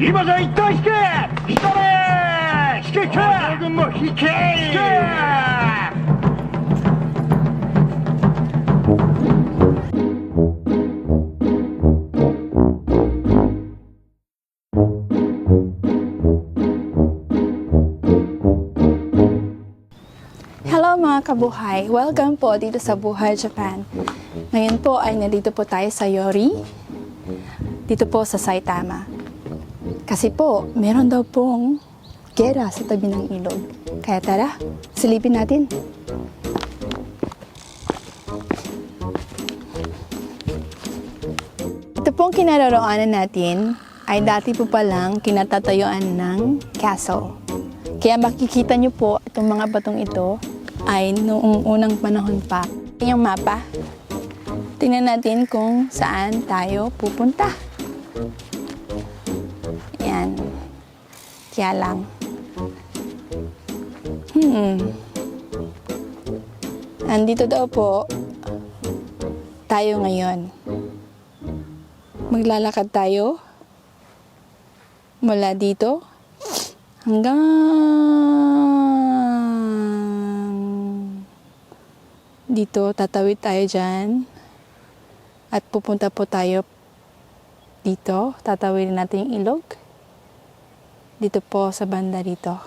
今じゃ一旦引け引かれ引け引け将軍も引け引け Hello mga kabuhay! Welcome po dito sa Buhay Japan. Ngayon po ay nandito po tayo sa Yori, dito po sa Saitama. Kasi po, meron daw pong gera sa tabi ng ilog. Kaya tara, silipin natin. Ito pong kinaroroonan natin ay dati po palang kinatatayuan ng castle. Kaya makikita nyo po itong mga batong ito ay noong unang panahon pa. Yung mapa. Tingnan natin kung saan tayo pupunta. Kaya lang. Hmm. Andito daw po tayo ngayon. Maglalakad tayo mula dito hanggang dito tatawid tayo dyan at pupunta po tayo dito tatawid natin yung ilog dito po sa banda dito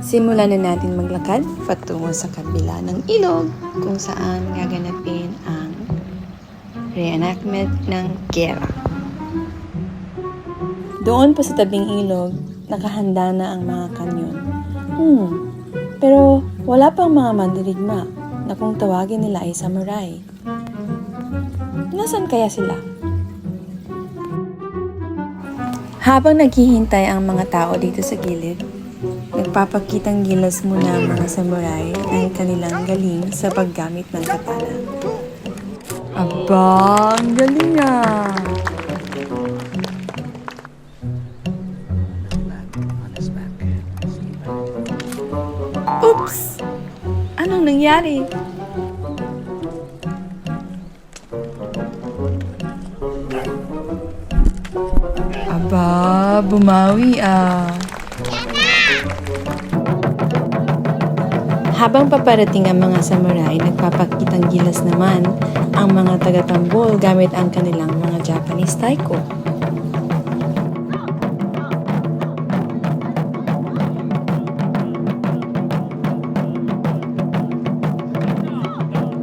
simulan na natin maglakad patungo sa kabila ng ilog kung saan gaganapin ang reenactment ng gera doon pa sa tabing ilog, nakahanda na ang mga kanyon. Hmm, pero wala pang mga mandirigma na kung tawagin nila ay samurai. Nasaan kaya sila? Habang naghihintay ang mga tao dito sa gilid, nagpapakitang gilas muna ang mga samurai ng kanilang galing sa paggamit ng katana. Aba, ang galing ah! Oops! Anong nangyari? Aba, bumawi ah. Habang paparating ang mga samurai, nagpapakitang gilas naman ang mga taga-tambol gamit ang kanilang mga Japanese taiko.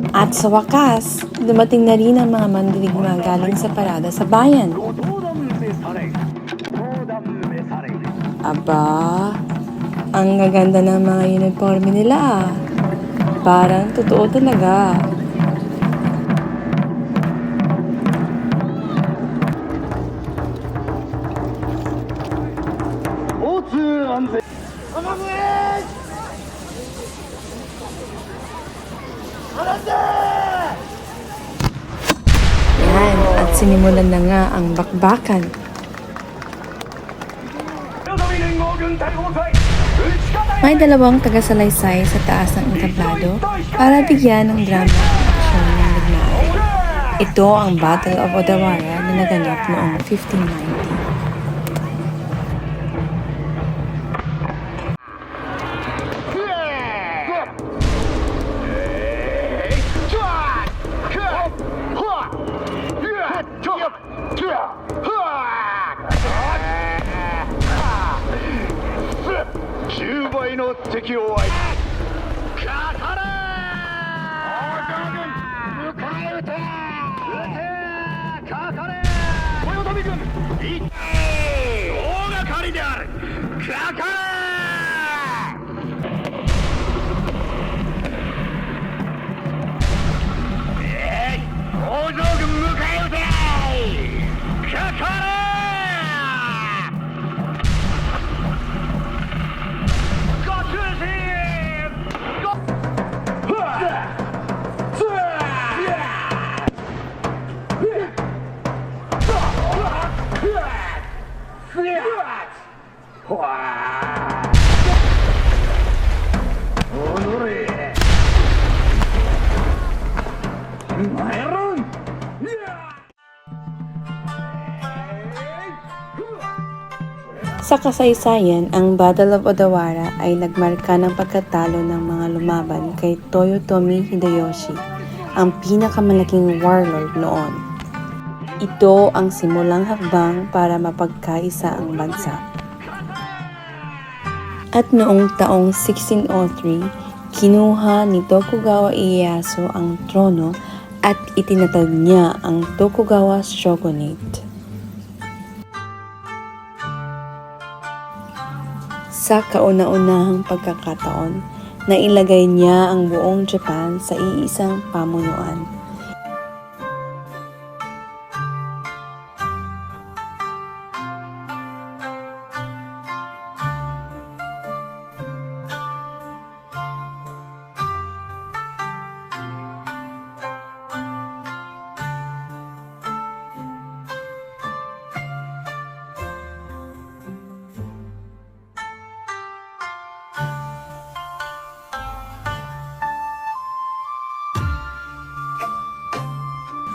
At sa wakas, dumating na rin ang mga mandirigma galing sa parada sa bayan. Aba, ang gaganda ng mga uniforme nila. Parang totoo talaga. Yan, at sinimulan na nga ang bakbakan. May dalawang tagasalaysay sa taas ng entablado para bigyan ng drama aksyon ng ligmaan. Ito ang Battle of Odawara na naganap noong 1590.10の敵を相手 Sa kasaysayan, ang Battle of Odawara ay nagmarka ng pagkatalo ng mga lumaban kay Toyotomi Hideyoshi, ang pinakamalaking warlord noon. Ito ang simulang hakbang para mapagkaisa ang bansa. At noong taong 1603, kinuha ni Tokugawa Ieyasu ang trono at itinatag niya ang Tokugawa Shogunate. Sa kauna-unahang pagkakataon, nailagay niya ang buong Japan sa iisang pamunuan.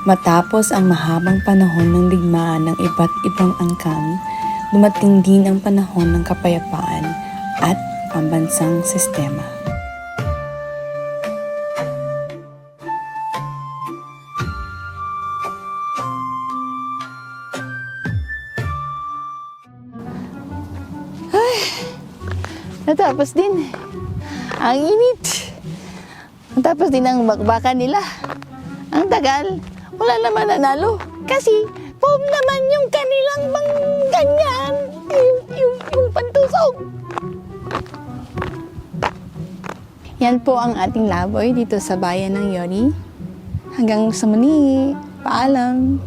Matapos ang mahabang panahon ng digmaan ng iba't ibang angkan, dumating din ang panahon ng kapayapaan at pambansang sistema. Ay, natapos din. Ang init. Natapos din ang bakbakan nila. Ang tagal. Wala naman nanalo. Kasi, pom naman yung kanilang bang ganyan. Yung, yung, yung pantusok. Yan po ang ating laboy dito sa bayan ng Yori. Hanggang sa muli. Paalam.